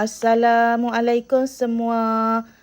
Assalamualaikum semua.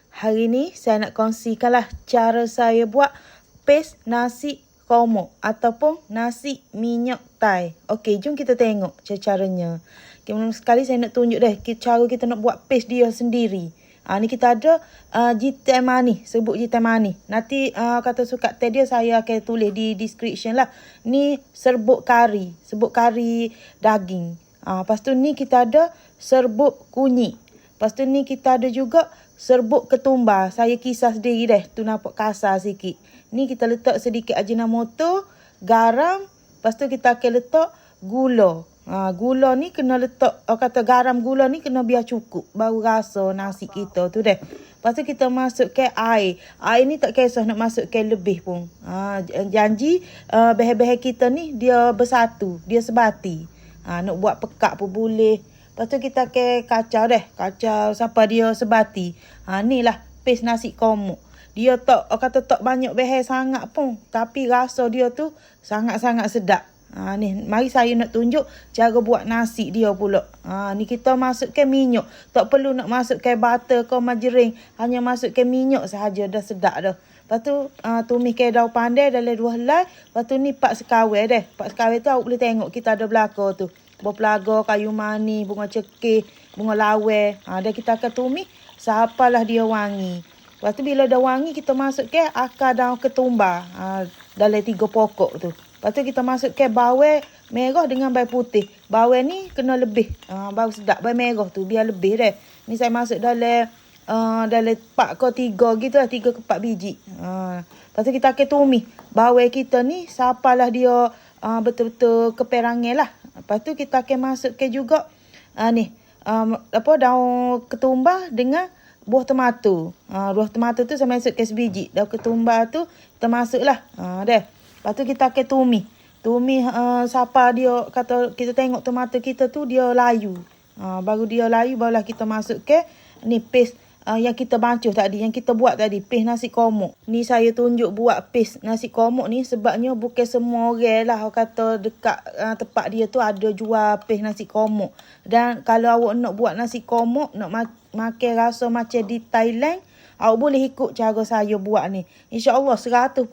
Hari ni saya nak kongsikanlah cara saya buat paste nasi komok ataupun nasi minyak Thai. Okey, jom kita tengok cara-caranya. Okay, sekali saya nak tunjuk deh cara kita nak buat paste dia sendiri. Ha, ni kita ada uh, jitai mani, sebut jitai mani. Nanti uh, kata suka teh dia saya akan tulis di description lah. Ni serbuk kari, serbuk kari daging. Ha, lepas tu ni kita ada serbuk kunyit. Lepas tu ni kita ada juga serbuk ketumbar. Saya kisah sendiri deh. Tu nampak kasar sikit. Ni kita letak sedikit ajinomoto, garam. Lepas tu kita akan letak gula. Ha, gula ni kena letak, oh, kata garam gula ni kena biar cukup. Baru rasa nasi kita tu deh. Lepas tu kita masuk ke air. Air ni tak kisah nak masuk ke lebih pun. Ha, janji uh, behe-behe kita ni dia bersatu. Dia sebati. Ha, nak buat pekak pun boleh. Lepas tu kita ke kacau deh. Kacau sampai dia sebati. Ha, ni lah paste nasi komuk. Dia tak, kata tak banyak behel sangat pun. Tapi rasa dia tu sangat-sangat sedap. Ha, ni, mari saya nak tunjuk cara buat nasi dia pula. Ha, ni kita masuk ke minyak. Tak perlu nak masuk ke butter ke margarine. Hanya masuk ke minyak sahaja dah sedap dah. Lepas tu uh, tumis ke daun pandai dalam dua helai. Lepas tu ni pak sekawai deh. Pak sekawai tu awak boleh tengok kita ada belakang tu buah pelaga, kayu mani, bunga cekih, bunga lawe. Ha, dan kita akan tumis sahapalah dia wangi. Lepas tu bila dah wangi, kita masuk ke akar daun ketumbar. Ha, dalam tiga pokok tu. Lepas tu kita masuk ke bawang merah dengan bawang putih. Bawang ni kena lebih. Ha, bawang sedap, bawang merah tu biar lebih deh. Ni saya masuk dalam uh, dalam empat ke tiga gitu lah. Tiga ke empat biji. Ha, lepas tu kita akan tumis. Bawang kita ni sahapalah dia uh, betul-betul keperangan lah. Lepas tu kita akan masuk ke juga uh, ni um, apa daun ketumbar dengan buah tomato. Uh, buah tomato tu saya masuk ke sebiji. Daun ketumbar tu kita masuklah. Ha uh, deh. Lepas tu kita akan tumis. Tumis uh, siapa dia kata kita tengok tomato kita tu dia layu. Uh, baru dia layu barulah kita masuk ke ni paste uh, yang kita bancuh tadi, yang kita buat tadi, paste nasi komok. Ni saya tunjuk buat paste nasi komok ni sebabnya bukan semua orang lah kata dekat uh, tempat dia tu ada jual paste nasi komok. Dan kalau awak nak buat nasi komok, nak ma makan rasa macam di Thailand, awak boleh ikut cara saya buat ni. InsyaAllah 100%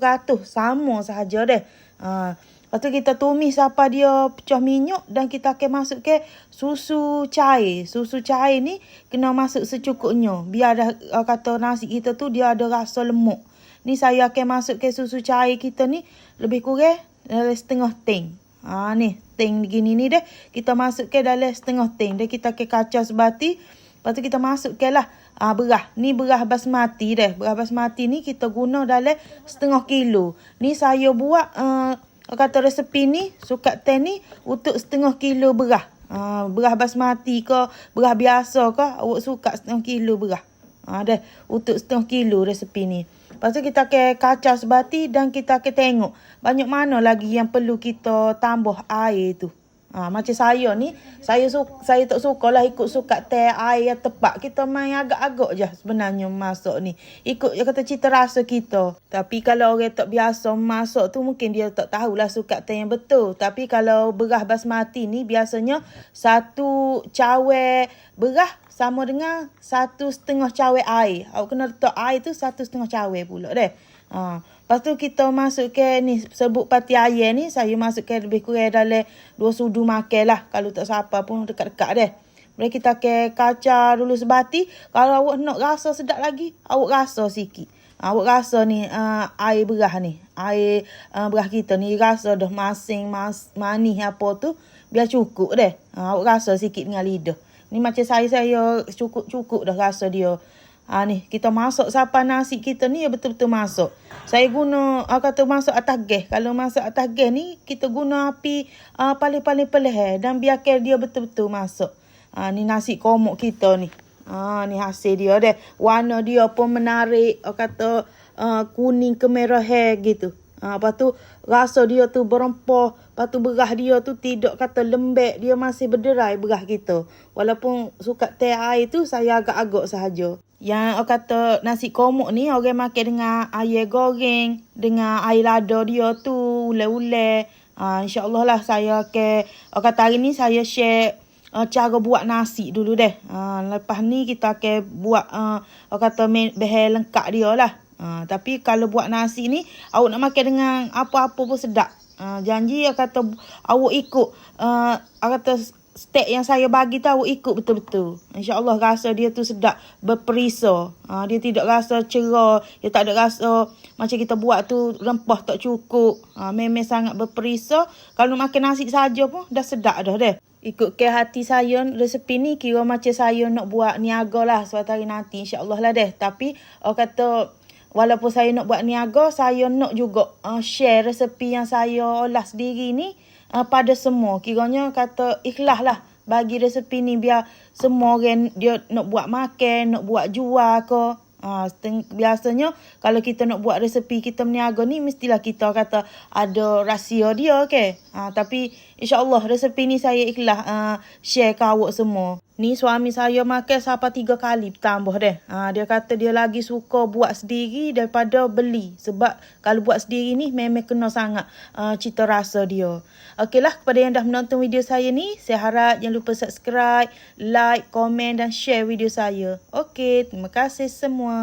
sama sahaja deh. Uh, Lepas tu kita tumis apa dia pecah minyak dan kita akan masuk ke susu cair. Susu cair ni kena masuk secukupnya. Biar dah uh, kata nasi kita tu dia ada rasa lemuk. Ni saya akan masuk ke susu cair kita ni lebih kurang dalam setengah ting. Ha ni, ting begini ni deh. Kita masuk ke dalam setengah ting. Dan kita akan kacau sebati. Lepas tu kita masuk ke lah uh, berah. Ni berah basmati deh. Berah basmati ni kita guna dalam setengah kilo. Ni saya buat... Uh, kata resepi ni, suka teh ni untuk setengah kilo berah. Ha, berah basmati ke, berah biasa ke, awak suka setengah kilo berah. Ha, dah, untuk setengah kilo resepi ni. Lepas tu kita akan kacau sebati dan kita akan tengok banyak mana lagi yang perlu kita tambah air tu. Ha, macam saya ni, saya su saya tak suka lah ikut suka teh air yang tepat. Kita main agak-agak je sebenarnya masuk ni. Ikut yang kata cita rasa kita. Tapi kalau orang tak biasa masuk tu mungkin dia tak tahulah suka teh yang betul. Tapi kalau berah basmati ni biasanya satu cawe berah sama dengan satu setengah cawe air. Awak kena letak air tu satu setengah cawe pula deh. Ha. Lepas tu kita masuk ke ni sebut pati ayam ni saya masuk ke lebih kurang dalam dua sudu makan lah. Kalau tak siapa pun dekat-dekat deh. Boleh kita ke kaca dulu sebati. Kalau awak nak rasa sedap lagi, awak rasa sikit. Awak rasa ni uh, air berah ni. Air uh, berah kita ni rasa dah masing mas, manis apa tu. Biar cukup deh. Uh, awak rasa sikit dengan lidah. Ni macam saya, saya cukup-cukup dah rasa dia. Ha ni, kita masak siapa nasi kita ni ya betul-betul masak. Saya guna uh, kata masak atas gas. Kalau masak atas gas ni kita guna api uh, paling-paling peleh dan biarkan dia betul-betul masak. Ha ni nasi komok kita ni. Ha ni hasil dia deh. Warna dia pun menarik, uh, kata uh, kuning kemerah gitu. Ha, lepas tu rasa dia tu berempah. Lepas tu berah dia tu tidak kata lembek. Dia masih berderai berah kita. Walaupun suka teh air tu saya agak-agak sahaja. Yang orang kata nasi komuk ni orang makan dengan air goreng. Dengan air lada dia tu. Ule-ule. Ha, InsyaAllah lah saya ke... Orang kata hari ni saya share uh, cara buat nasi dulu deh. Uh, lepas ni kita akan buat uh, orang kata bahan lengkap dia lah. Uh, tapi kalau buat nasi ni awak nak makan dengan apa-apa pun sedap. Uh, janji awak kata awak ikut uh, awak kata step yang saya bagi tahu ikut betul-betul. InsyaAllah rasa dia tu sedap berperisa. Ha, dia tidak rasa cerah. Dia tak ada rasa macam kita buat tu rempah tak cukup. Ha, memang sangat berperisa. Kalau makan nasi saja pun dah sedap dah deh. Ikut ke hati saya resepi ni kira macam saya nak buat niaga lah suatu hari nanti. InsyaAllah lah deh. Tapi orang kata walaupun saya nak buat niaga, saya nak juga uh, share resepi yang saya olah sendiri ni uh, pada semua. Kiranya kata ikhlas lah bagi resepi ni biar semua orang dia nak buat makan, nak buat jual ke. Ha, biasanya kalau kita nak buat resepi kita meniaga ni mestilah kita kata ada rahsia dia ke. Ha, tapi insyaAllah resepi ni saya ikhlas uh, share ke awak semua. Ni suami saya makan sampai tiga kali tambah deh. Ha, dia kata dia lagi suka buat sendiri daripada beli. Sebab kalau buat sendiri ni memang kena sangat uh, cita rasa dia. Okeylah kepada yang dah menonton video saya ni. Saya harap jangan lupa subscribe, like, komen dan share video saya. Okey, terima kasih semua.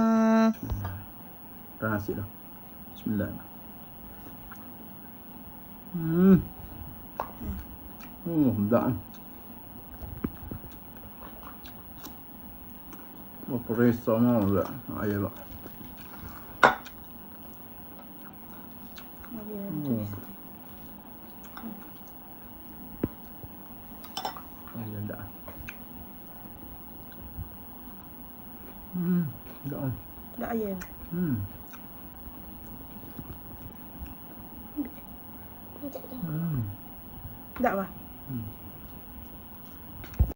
Nasi dah. Bismillah. Hmm. Oh, dah. Och på ryssarna och det. Jag gillar. Mm. Jag gillar. Hmm, dah. Tak ayam. Hmm. Hmm. Tak apa? Hmm.